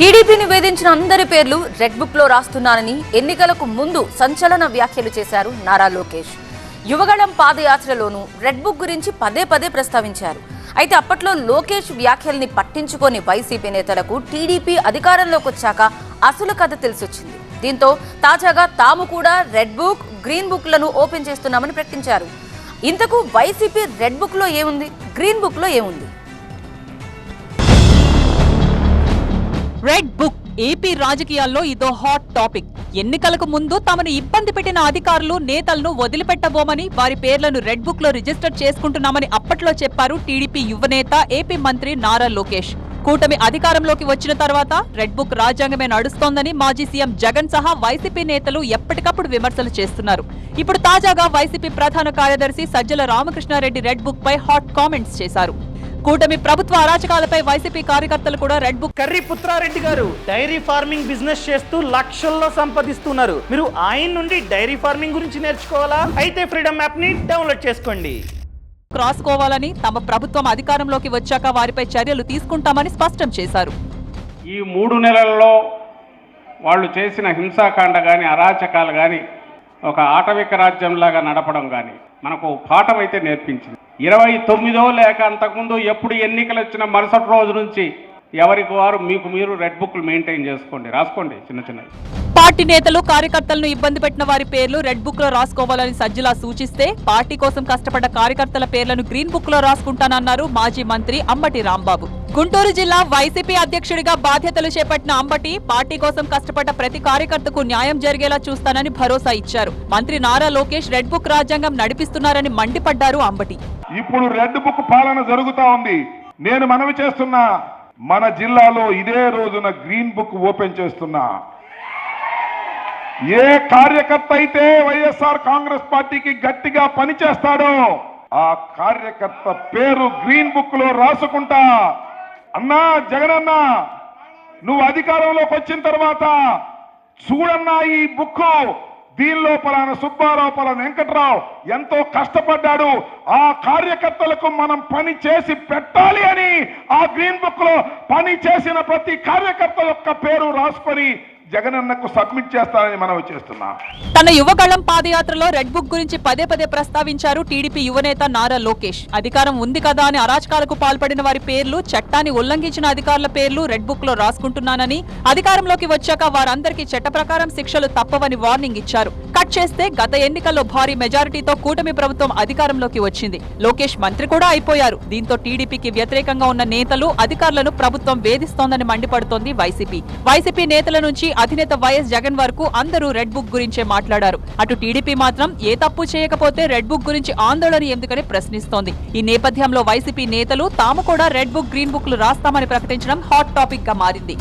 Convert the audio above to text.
టీడీపీని వేధించిన అందరి పేర్లు రెడ్ బుక్లో రాస్తున్నానని ఎన్నికలకు ముందు సంచలన వ్యాఖ్యలు చేశారు నారా లోకేష్. యువగళం పాదయాత్రలోనూ రెడ్ బుక్ గురించి పదే పదే ప్రస్తావించారు. అయితే అప్పట్లో లోకేష్ వ్యాఖ్యల్ని పట్టించుకొని వైసీపీ నేతలకు టీడీపీ అధికారంలోకి వచ్చాక అసలు కథ తెలిసొచ్చింది. దీంతో తాజాగా తాము కూడా రెడ్ బుక్ గ్రీన్ బుక్లను ఓపెన్ చేస్తున్నామని ప్రకటించారు. ఇంతకు వైసీపీ రెడ్ బుక్లో ఏముంది? గ్రీన్ బుక్లో ఏముంది? రెడ్ బుక్ ఏపీ రాజకీయాల్లో ఇదో హాట్ టాపిక్ ఎన్నికలకు ముందు తమను ఇబ్బంది పెట్టిన అధికారులు నేతలను వదిలిపెట్టబోమని వారి పేర్లను రెడ్ బుక్లో రిజిస్టర్ చేసుకుంటున్నామని అప్పట్లో చెప్పారు టీడీపీ యువనేత ఏపీ మంత్రి నారా లోకేష్. కూటమి అధికారంలోకి వచ్చిన తర్వాత రెడ్ బుక్ రాజ్యాంగమే నడుస్తోందని మాజీ సీఎం జగన్ సహా వైసీపీ నేతలు ఎప్పటికప్పుడు విమర్శలు చేస్తున్నారు. ఇప్పుడు తాజాగా వైసీపీ ప్రధాన కార్యదర్శి సజ్జల రామకృష్ణారెడ్డి రెడ్ బుక్ పై హాట్ కామెంట్స్ చేశారు. కూటమి ప్రభుత్వ అరాచకాలపై వైసీపీ కార్యకర్తలు కూడా రెడ్ బుక్ కర్రీ పుత్రారెడ్డి గారు డైరీ ఫార్మింగ్ బిజినెస్ చేస్తూ లక్షల్లో సంపాదిస్తున్నారు. మీరు ఆయన నుండి డైరీ ఫార్మింగ్ గురించి నేర్చుకోవాలా? అయితే ఫ్రీడమ్ యాప్ని డౌన్లోడ్ చేసుకోండి. రాసుకోవాలని తమ ప్రభుత్వం అధికారంలోకి వచ్చాక వారిపై చర్యలు తీసుకుంటామని స్పష్టం చేశారు. ఈ మూడు నెలల్లో వాళ్ళు చేసిన హింసాకాండ కానీ అరాచకాలు కానీ ఒక ఆటవిక రాజ్యంలాగా నడపడం కానీ మనకు పాఠం అయితే నేర్పించింది. ఇరవై తొమ్మిదో లేక అంతకుముందు ఎప్పుడు ఎన్నికలు వచ్చిన మరుసటి రోజు నుంచి ఎవరికి వారు మీకు మీరు రెడ్ బుక్లు మెయింటైన్ చేసుకోండి రాసుకోండి చిన్న చిన్న పార్టీ నేతలు కార్యకర్తలను ఇబ్బంది పెట్టిన వారి పేర్లు రెడ్ బుక్లో రాసుకోవాలని సజ్జలా సూచిస్తే పార్టీ కోసం కష్టపడ్డ కార్యకర్తల పేర్లను గ్రీన్ బుక్లో రాసుకుంటానన్నారు మాజీ మంత్రి అంబటి రాంబాబు. గుంటూరు జిల్లా వైసీపీ అధ్యక్షుడిగా బాధ్యతలు చేపట్టిన అంబటి పార్టీ కోసం కష్టపడ్డ ప్రతి కార్యకర్తకు న్యాయం జరిగేలా చూస్తానని భరోసా ఇచ్చారు. మంత్రి నారా లోకేష్ రెడ్ బుక్ రాజ్యాంగం నడిపిస్తున్నారని మండిపడ్డారు అంబటి. ఇప్పుడు రెడ్ బుక్ పాలన జరుగుతా ఉంది. నేను మనవి చేస్తున్నా మన జిల్లాలో ఇదే రోజున గ్రీన్ బుక్ ఓపెన్ చేస్తున్నా. ఏ కార్యకర్త అయితే వైఎస్ఆర్ కాంగ్రెస్ పార్టీకి గట్టిగా పనిచేస్తాడో ఆ కార్యకర్త పేరు గ్రీన్ బుక్లో రాసుకుంటా. అన్నా జగనన్న నువ్వు అధికారంలోకి వచ్చిన తర్వాత చూడన్నా ఈ బుక్ దీనిలో పలానా సుబ్బారావు పలానా వెంకట్రావు ఎంతో కష్టపడ్డాడు. ఆ కార్యకర్తలకు మనం పని చేసి పెట్టాలి అని ఆ గ్రీన్ బుక్లో పని చేసిన ప్రతి కార్యకర్త యొక్క పేరు రాసుకొని జగనన్నకు సబ్మిట్ చేస్తానని మనం చేస్తున్నా. తన యువగళం పాదయాత్రలో రెడ్ బుక్ గురించి పదే పదే ప్రస్తావించారు టీడీపీ యువనేత నారా లోకేష్. అధికారం ఉంది కదా అని అరాచకాలకు పాల్పడిన వారి పేర్లు చట్టాన్ని ఉల్లంఘించిన అధికారుల పేర్లు రెడ్ బుక్లో రాసుకుంటున్నానని అధికారంలోకి వచ్చాక వారందరికీ చట్ట ప్రకారం శిక్షలు తప్పవని వార్నింగ్ ఇచ్చారు. కట్ చేస్తే గత ఎన్నికల్లో భారీ మెజారిటీతో కూటమి ప్రభుత్వం అధికారంలోకి వచ్చింది. లోకేష్ మంత్రి కూడా అయిపోయారు. దీంతో టీడీపీకి వ్యతిరేకంగా ఉన్న నేతలు అధికారులను ప్రభుత్వం వేధిస్తోందని మండిపడుతోంది వైసీపీ. వైసీపీ నేతల నుంచి అధినేత వైఎస్ జగన్ వరకు అందరూ రెడ్ బుక్ గురించే మాట్లాడారు. అటు టీడీపీ మాత్రం ఏ తప్పు చేయకపోతే రెడ్ బుక్ గురించి ఆందోళన ఎందుకని ప్రశ్నిస్తోంది. ఈ నేపథ్యంలో వైసీపీ నేతలు తాము కూడా రెడ్ బుక్ గ్రీన్ బుక్లు రాస్తామని ప్రకటించడం హాట్ టాపిక్గా మారింది.